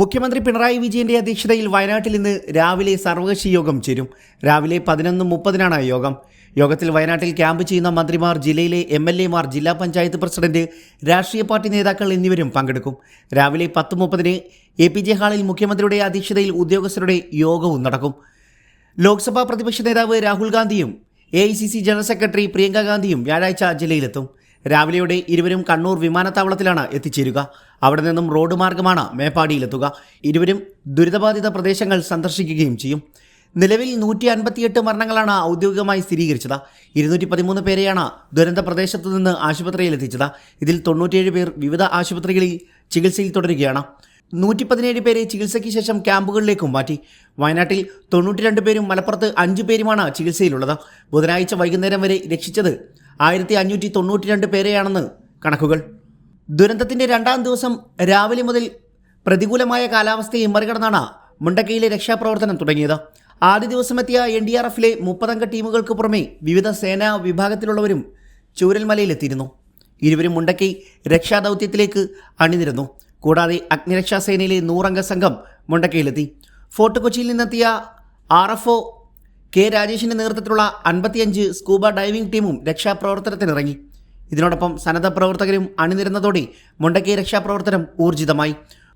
മുഖ്യമന്ത്രി പിണറായി വിജയന്റെ അധ്യക്ഷതയിൽ വയനാട്ടിൽ ഇന്ന് രാവിലെ സർവകക്ഷി യോഗം ചേരും. രാവിലെ പതിനൊന്ന് മുപ്പതിനാണ് യോഗം. യോഗത്തിൽ വയനാട്ടിൽ ക്യാമ്പ് ചെയ്യുന്ന മന്ത്രിമാർ ജില്ലയിലെ എം എൽ എമാർ ജില്ലാ പഞ്ചായത്ത് പ്രസിഡന്റ് രാഷ്ട്രീയ പാർട്ടി നേതാക്കൾ എന്നിവരും പങ്കെടുക്കും. രാവിലെ പത്ത് മുപ്പതിന് എ പി ജെ ഹാളിൽ മുഖ്യമന്ത്രിയുടെ അധ്യക്ഷതയിൽ ഉദ്യോഗസ്ഥരുടെ യോഗവും നടക്കും. ലോക്സഭാ പ്രതിപക്ഷ നേതാവ് രാഹുൽ ഗാന്ധിയും A I C C general secretary Priyanka ഗാന്ധിയും വ്യാഴാഴ്ച ജില്ലയിലെത്തും. രാവിലെയോടെ ഇരുവരും കണ്ണൂർ വിമാനത്താവളത്തിലാണ് എത്തിച്ചേരുക. അവിടെ നിന്നും റോഡ് മാർഗമാണ് മേപ്പാടിയിലെത്തുക. ഇരുവരും ദുരിതബാധിത പ്രദേശങ്ങൾ സന്ദർശിക്കുകയും ചെയ്യും. നിലവിൽ നൂറ്റി അൻപത്തിയെട്ട് മരണങ്ങളാണ് ഔദ്യോഗികമായി സ്ഥിരീകരിച്ചത്. ഇരുന്നൂറ്റി പതിമൂന്ന് പേരെയാണ് ദുരന്ത പ്രദേശത്തു നിന്ന് ആശുപത്രിയിൽ എത്തിച്ചത്. ഇതിൽ തൊണ്ണൂറ്റിയേഴ് പേർ വിവിധ ആശുപത്രികളിൽ ചികിത്സയിൽ തുടരുകയാണ്. നൂറ്റി പതിനേഴ് പേരെ ചികിത്സയ്ക്ക് ശേഷം ക്യാമ്പുകളിലേക്കും മാറ്റി. വയനാട്ടിൽ തൊണ്ണൂറ്റി പേരും മലപ്പുറത്ത് അഞ്ച് പേരുമാണ് ചികിത്സയിലുള്ളത്. ബുധനാഴ്ച വൈകുന്നേരം വരെ രക്ഷിച്ചത് ആയിരത്തി അഞ്ഞൂറ്റി തൊണ്ണൂറ്റി രണ്ട് പേരെയാണെന്ന് കണക്കുകൾ. ദുരന്തത്തിന്റെ രണ്ടാം ദിവസം രാവിലെ മുതൽ പ്രതികൂലമായ കാലാവസ്ഥയെ മറികടന്നാണ് മുണ്ടക്കയിലെ രക്ഷാപ്രവർത്തനം തുടങ്ങിയത്. ആദ്യ ദിവസമെത്തിയ എൻ ഡി ആർ എഫിലെ മുപ്പതംഗ ടീമുകൾക്ക് പുറമെ വിവിധ സേനാ വിഭാഗത്തിലുള്ളവരും ചൂരൽമലയിലെത്തിയിരുന്നു. ഇരുവരും മുണ്ടക്കൈ രക്ഷാദൗത്യത്തിലേക്ക് അണിനിരുന്നു. കൂടാതെ അഗ്നിരക്ഷാസേനയിലെ നൂറംഗ സംഘം മുണ്ടക്കയിലെത്തി. ഫോർട്ട് കൊച്ചിയിൽ നിന്നെത്തിയ ആർ എഫ് ഒ കെ രാജേഷിന്റെ നേതൃത്വത്തിലുള്ള അൻപത്തിയഞ്ച് സ്കൂബ ഡൈവിംഗ് ടീമും രക്ഷാപ്രവർത്തനത്തിനിറങ്ങി. ഇതിനോടൊപ്പം സന്നദ്ധ പ്രവർത്തകരും അണിനിരുന്നതോടെ മുണ്ടക്കൈ രക്ഷാപ്രവർത്തനം ഊർജിതമായി.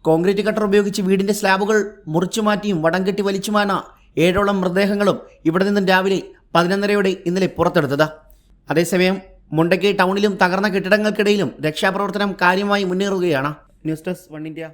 കോൺക്രീറ്റ് കട്ടർ ഉപയോഗിച്ച് വീടിന്റെ സ്ലാബുകൾ മുറിച്ചുമാറ്റിയും വടം കെട്ടി വലിച്ചുമാന ഏഴോളം മൃതദേഹങ്ങളും ഇവിടെ നിന്നും രാവിലെ പതിനൊന്നരയോടെ ഇന്നലെ പുറത്തെടുത്തത്. അതേസമയം മുണ്ടക്കൈ ടൗണിലും തകർന്ന കെട്ടിടങ്ങൾക്കിടയിലും രക്ഷാപ്രവർത്തനം കാര്യമായി മുന്നേറുകയാണ്. News desk one India.